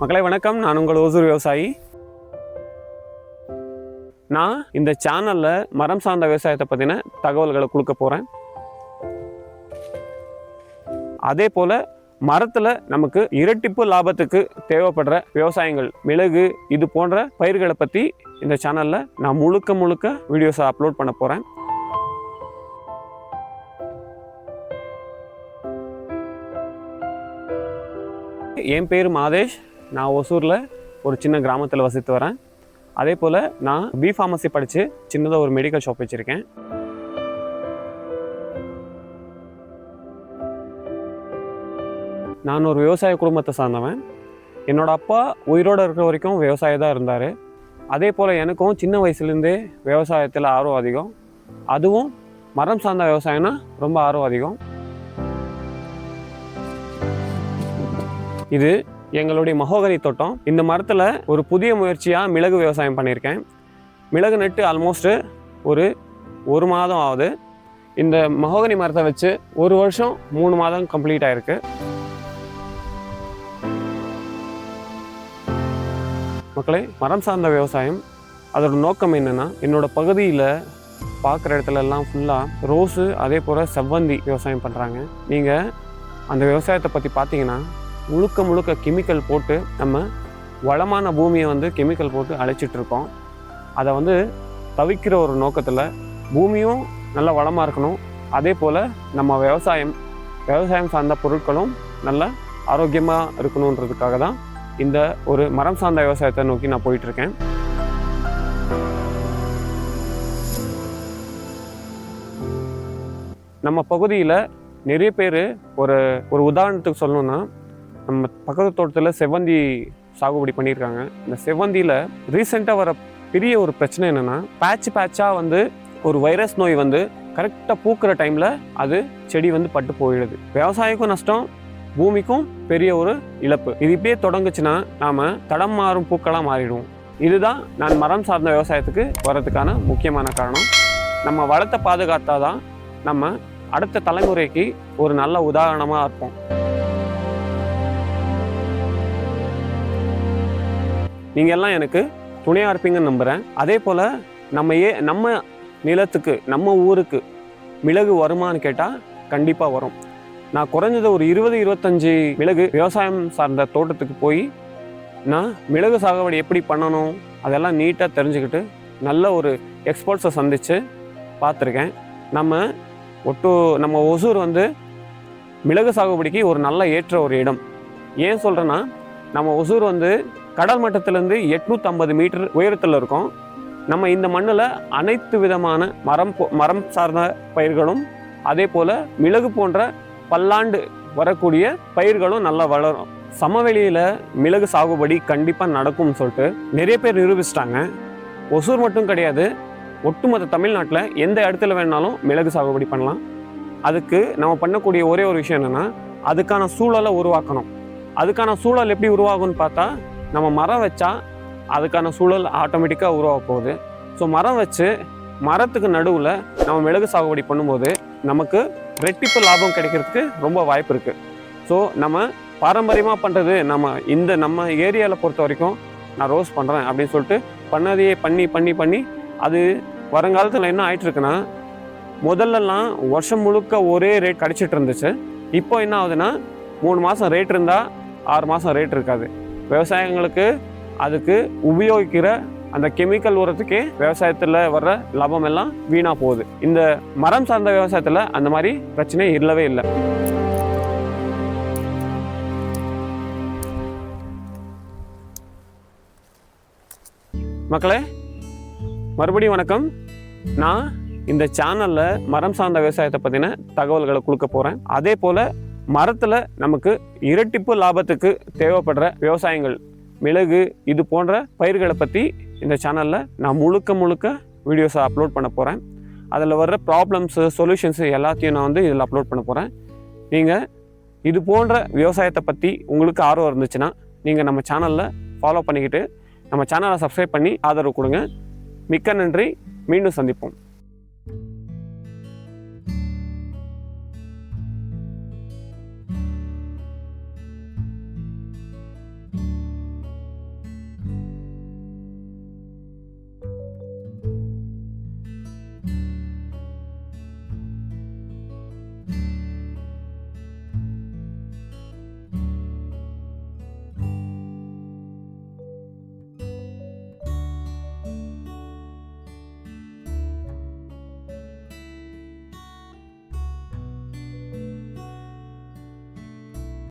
மக்களை வணக்கம். நான் உங்கள் ஓசூர் விவசாயி. நான் இந்த சேனலில் மரம் சார்ந்த விவசாயத்தை பற்றின தகவல்களை கொடுக்க போகிறேன் அதே போல் மரத்தில் நமக்கு இரட்டிப்பு லாபத்துக்கு தேவைப்படுற விவசாயங்கள் மிளகு இது போன்ற பயிர்களை பற்றி இந்த சேனலில் நான் முழுக்க முழுக்க வீடியோஸை அப்லோட் பண்ண போகிறேன் என் பேர் மாதேஷ். நான் ஒசூரில் ஒரு சின்ன கிராமத்தில் வசித்து வரேன். அதே போல் நான் பி ஃபார்மசி படித்து சின்னதாக ஒரு மெடிக்கல் ஷாப் வச்சுருக்கேன். நான் ஒரு விவசாய குடும்பத்தை சார்ந்தவன். என்னோட அப்பா உயிரோடு இருக்கிற வரைக்கும் விவசாயி தான் இருந்தார். அதே போல் எனக்கும் சின்ன வயசுலேருந்தே விவசாயத்தில் ஆர்வம் அதிகம். அதுவும் மரம் சார்ந்த விவசாயம்னா ரொம்ப ஆர்வம் அதிகம். இது எங்களுடைய மகோகனி தோட்டம். இந்த மரத்தில் ஒரு புதிய முயற்சியாக மிளகு விவசாயம் பண்ணியிருக்கேன். மிளகு நட்டு ஆல்மோஸ்ட்டு ஒரு ஒரு மாதம் ஆகுது. இந்த மகோகனி மரத்தை வச்சு ஒரு வருஷம் மூணு மாதம் கம்ப்ளீட் ஆகிருக்கு மக்களே மரம் சார்ந்த விவசாயம். அதோட நோக்கம் என்னென்னா என்னோடய பகுதியில் பார்க்குற இடத்துல எல்லாம் ஃபுல்லாக ரோஸு அதே போல் செவ்வந்தி விவசாயம் பண்ணுறாங்க நீங்கள் அந்த விவசாயத்தை பற்றி பார்த்தீங்கன்னா முழுக்க முழுக்க கெமிக்கல் போட்டு நம்ம வளமான பூமியை வந்து கெமிக்கல் போட்டு அழைச்சிட்ருக்கோம் அதை வந்து தவிக்கிற ஒரு நோக்கத்தில் பூமியும் நல்ல வளமாக இருக்கணும். அதே போல் நம்ம விவசாயம் விவசாயம் சார்ந்த பொருட்களும் நல்ல ஆரோக்கியமாக இருக்கணுன்றதுக்காக தான் இந்த ஒரு மரம் சார்ந்த விவசாயத்தை நோக்கி நான் போயிட்டுருக்கேன். நம்ம பகுதியில் நிறைய பேர் ஒரு ஒரு உதாரணத்துக்கு சொல்லணும்னா நம்ம பக்கத்து தோட்டத்தில் செவ்வந்தி சாகுபடி பண்ணியிருக்காங்க. இந்த செவ்வந்தியில் ரீசெண்டாக வர பெரிய ஒரு பிரச்சனை என்னென்னா பேட்ச் பேட்சாக வந்து ஒரு வைரஸ் நோய் வந்து கரெக்டாக பூக்கிற டைமில் அது செடி வந்து பட்டு போயிடுது. விவசாயிக்கும் நஷ்டம் பூமிக்கும் பெரிய ஒரு இழப்பு. இது இப்படியே தொடங்குச்சுன்னா நாம் தடம் மாறும் பூக்களாக மாறிடுவோம். இதுதான் நான் மரம் சார்ந்த விவசாயத்துக்கு வர்றதுக்கான முக்கியமான காரணம். நம்ம வளத்தை பாதுகாத்தாதான் நம்ம அடுத்த தலைமுறைக்கு ஒரு நல்ல உதாரணமாக இருப்போம். நீங்கள் எல்லாம் எனக்கு துணையாக இருப்பீங்கன்னு நம்புகிறேன் அதே போல் நம்ம ஏ நம்ம நிலத்துக்கு நம்ம ஊருக்கு மிளகு வருமான்னு கேட்டால் கண்டிப்பாக வரும். நான் குறைஞ்சது ஒரு இருபது இருபத்தஞ்சி மிளகு விவசாயம் சார்ந்த தோட்டத்துக்கு போய் நான் மிளகு சாகுபடி எப்படி பண்ணணும் அதெல்லாம் நீட்டாக தெரிஞ்சுக்கிட்டு நல்ல ஒரு எக்ஸ்பர்ட்ஸை சந்தித்து பார்த்துருக்கேன் நம்ம ஒட்டு நம்ம ஒசூர் வந்து மிளகு சாகுபடிக்கு ஒரு நல்ல ஏற்ற ஒரு இடம். ஏன் சொல்கிறேன்னா நம்ம ஒசூர் வந்து கடல் மட்டத்திலேருந்து எட்நூற்றம்பது மீட்டர் உயரத்தில் இருக்கோம். நம்ம இந்த மண்ணில் அனைத்து விதமான மரம் போ- மரம் சார்ந்த பயிர்களும் அதே போல் மிளகு போன்ற பல்லாண்டு வரக்கூடிய பயிர்களும் நல்லா வளரும். சமவெளியில் மிளகு சாகுபடி கண்டிப்பாக நடக்கும்னு சொல்லிட்டு நிறைய பேர் நிரூபிச்சிட்டாங்க. ஒசூர் மட்டும் கிடையாது ஒட்டுமொத்த தமிழ்நாட்டில் எந்த இடத்துல வேணாலும் மிளகு சாகுபடி பண்ணலாம். அதுக்கு நம்ம பண்ணக்கூடிய ஒரே ஒரு விஷயம் என்னென்னா அதுக்கான சூழலை உருவாக்கணும். அதுக்கான சூழல் எப்படி உருவாகும்னு பார்த்தா நம்ம மரம் வச்சா அதுக்கான சூழல் ஆட்டோமேட்டிக்காக உருவாக போகுது. ஸோ மரம் வச்சு மரத்துக்கு நடுவில் நம்ம மிளகு சாகுபடி பண்ணும்போது நமக்கு ரெட்டிப்பு லாபம் கிடைக்கிறதுக்கு ரொம்ப வாய்ப்பு இருக்குது ஸோ நம்ம பாரம்பரியமாக பண்ணுறது நம்ம இந்த நம்ம ஏரியாவில் பொறுத்த வரைக்கும் நான் ரோஸ் பண்ணுறேன் அப்படின்னு சொல்லிட்டு பண்ணதையே பண்ணி பண்ணி பண்ணி அது வருங்காலத்தில் என்ன ஆயிட்டுருக்குன்னா முதல்லலாம் வருஷம் முழுக்க ஒரே ரேட் கிடச்சிட்டு இருந்துச்சு. இப்போ என்ன ஆகுதுன்னா மூணு மாதம் ரேட் இருந்தால் ஆறு மாதம் ரேட் இருக்காது. விவசாயங்களுக்கு அதுக்கு உபயோகிக்கிற அந்த கெமிக்கல் உரத்துக்கே விவசாயத்தில் வர்ற லாபம் எல்லாம் வீணாக போகுது. இந்த மரம் சார்ந்த விவசாயத்தில் அந்த மாதிரி பிரச்சனை இல்லவே இல்லை. மக்களே மறுபடியும் வணக்கம். நான் இந்த சேனலில் மரம் சார்ந்த விவசாயத்தை பற்றின தகவல்களை கொடுக்க போகிறேன் அதே போல் மரத்தில் நமக்கு இரட்டிப்பு லாபத்துக்கு தேவைப்படுற விவசாயங்கள் மிளகு இது போன்ற பயிர்களை பற்றி இந்த சேனலில் நான் முழுக்க முழுக்க வீடியோஸை அப்லோட் பண்ண போகிறேன் அதில் வர்ற ப்ராப்ளம்ஸு சொல்யூஷன்ஸு எல்லாத்தையும் நான் வந்து இதில் அப்லோட் பண்ண போகிறேன் நீங்கள் இது போன்ற விவசாயத்தை பற்றி உங்களுக்கு ஆர்வம் இருந்துச்சுன்னா நீங்கள் நம்ம சேனலில் ஃபாலோ பண்ணிக்கிட்டு நம்ம சேனலை சப்ஸ்கிரைப் பண்ணி ஆதரவு கொடுங்க. மிக்க நன்றி. மீண்டும் சந்திப்போம்.